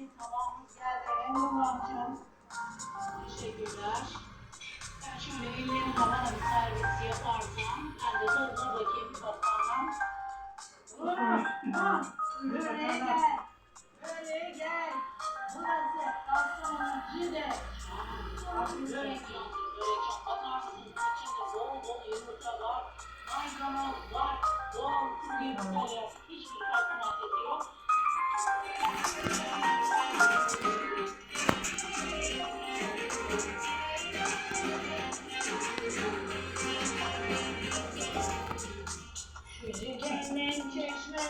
geldi, tabağımız geldi. En Nurhan'cığım. Teşekkürler. Ben şöyle ellerini bana bir servis yaparsam, ben de doldur bakayım. Ah, Böyle gel. Böyle gel. Burası Kastamonu Cide. Börek börek. Bakar mısınız? İçinde bol bol yumurta var. Maydanoz var. Doğal kuru yumurtalar. Hiçbir katkı maddesi yok.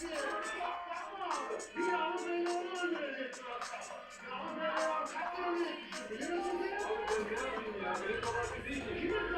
Thank you.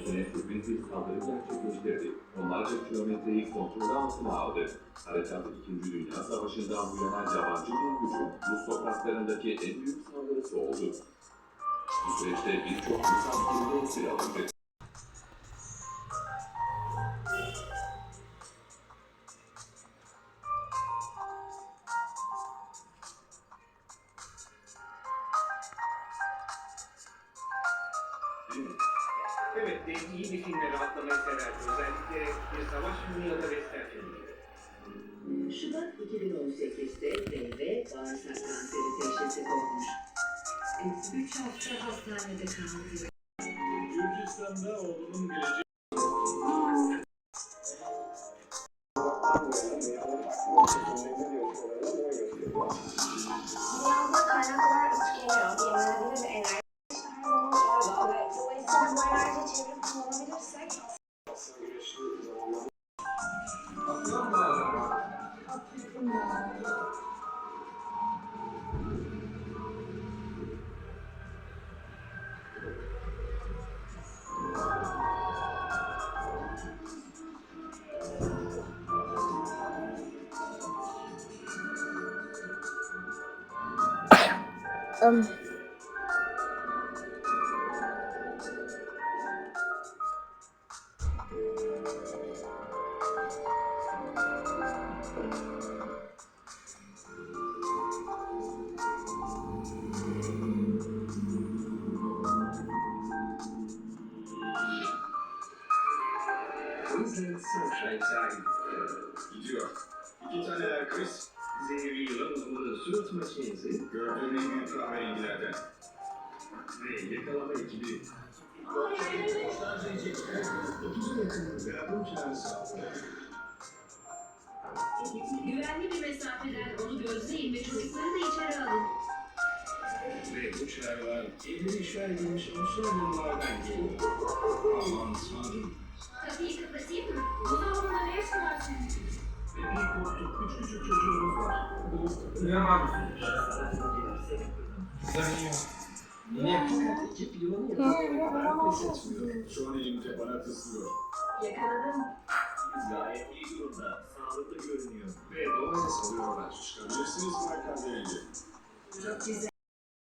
Sürpriz bir saldırı gerçekleştirdi. Onlarca kilometreyi kontrol altına aldı. Harekat 2. Dünya Savaşı'ndan bu yana yabancı bir gücün Rus topraklarındaki en büyük saldırısı oldu. Bu süreçte birçok insan kimde esir alındı. Evet, de iyi bir filmle rahatlamayı severdi. Özellikle bir savaş filmi ya da western filmi. Şubat 2018'de devre bağırsak kanseri teşhisi konmuş. 3 hafta hastanede kaldı. Gürcistan'da oğlunun geleceği... um Gidiyor. İki tane Chris, zehirli yılan uzmanı Stuart Mackenzie, gördüğüm en büyük kahverengilerden. Ve yakalama ekibi. Otuzun yakınında yardım çağrısı aldı. Güvenli bir mesafeden onu gözleyin ve çocukları da içeri alın. Ve bu çağrılar evleri işgal edilmiş unsur yıllardan geliyor. Aman tanrım. Uyuyamam. Güzel Yine yakalayarak pes etmiyor. Şu an elimde bana tıslıyor. Yakaladım. Gayet iyi durumda, sağlıklı görünüyor. Ve doğaya salıyorlar. Çıkabilirsiniz Markan Çok güzel.